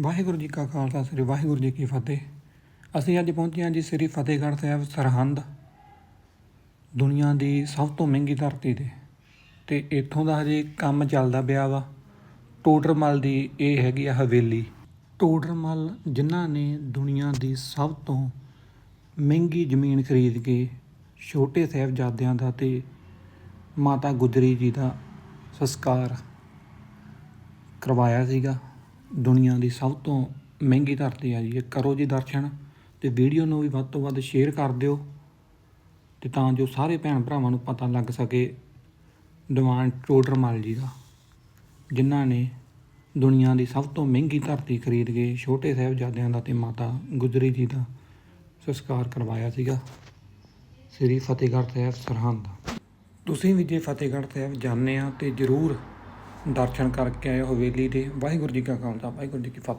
ਵਾਹਿਗੁਰੂ ਜੀ ਕਾ ਖਾਲਸਾ, ਸ੍ਰੀ ਵਾਹਿਗੁਰੂ ਜੀ ਕੀ ਫਤਿਹ। ਅਸੀਂ ਅੱਜ ਪਹੁੰਚੇ ਹਾਂ ਜੀ ਸ੍ਰੀ ਫਤਿਹਗੜ੍ਹ ਸਾਹਿਬ ਸਰਹੰਦ, ਦੁਨੀਆ ਦੀ ਸਭ ਤੋਂ ਮਹਿੰਗੀ ਧਰਤੀ ਤੇ। ਤੇ ਇੱਥੋਂ ਦਾ ਹਜੇ ਕੰਮ ਚੱਲਦਾ ਪਿਆ ਵਾ। ਟੋਡਰਮਲ ਦੀ ਇਹ ਹੈਗੀ ਆ ਹਵੇਲੀ। ਟੋਡਰਮਲ ਜਿਨ੍ਹਾਂ ਨੇ ਦੁਨੀਆ ਦੀ ਸਭ ਤੋਂ ਮਹਿੰਗੀ ਜ਼ਮੀਨ ਖਰੀਦ ਕੇ ਛੋਟੇ ਸਾਹਿਬਜ਼ਾਦਿਆਂ ਦਾ ਤੇ ਮਾਤਾ ਗੁਜਰੀ ਜੀ ਦਾ ਸੰਸਕਾਰ ਕਰਵਾਇਆ ਸੀਗਾ। ਦੁਨੀਆ ਦੀ ਸਭ ਤੋਂ ਮਹਿੰਗੀ ਧਰਤੀ ਆ ਜੀ, ਇਹ ਕਰੋ ਜੀ ਦਰਸ਼ਨ ਤੇ ਵੀਡੀਓ ਨੂੰ ਵੀ ਵੱਧ ਤੋਂ ਵੱਧ ਸ਼ੇਅਰ ਕਰ ਦਿਓ ਤੇ ਤਾਂ ਜੋ ਸਾਰੇ ਭੈਣ ਭਰਾਵਾਂ ਨੂੰ ਪਤਾ ਲੱਗ ਸਕੇ ਦੀਵਾਨ ਟੋਡਰਮਲ ਜੀ ਦਾ, ਜਿਨ੍ਹਾਂ ਨੇ ਦੁਨੀਆ ਦੀ ਸਭ ਤੋਂ ਮਹਿੰਗੀ ਧਰਤੀ ਖਰੀਦ ਕੇ ਛੋਟੇ ਸਾਹਿਬਜ਼ਾਦਿਆਂ ਦਾ ਤੇ ਮਾਤਾ ਗੁਜਰੀ ਜੀ ਦਾ ਸੰਸਕਾਰ ਕਰਵਾਇਆ ਸੀਗਾ। ਸ੍ਰੀ ਫਤਿਹਗੜ੍ਹ ਸਾਹਿਬ ਸਰਹੰਦ ਤੁਸੀਂ ਵੀ ਜੇ ਫਤਿਹਗੜ੍ਹ ਸਾਹਿਬ ਜਾਂਦੇ ਆ ਤੇ ਜਰੂਰ ਦਰਸ਼ਨ ਕਰਕੇ ਆਇਓ ਹਵੇਲੀ ਦੇ। ਵਾਹਿਗੁਰੂ ਜੀ ਕਾ ਖਾਲਸਾ ਵਾਹਿਗੁਰੂ ਜੀ ਕੀ ਫਤਿਹ।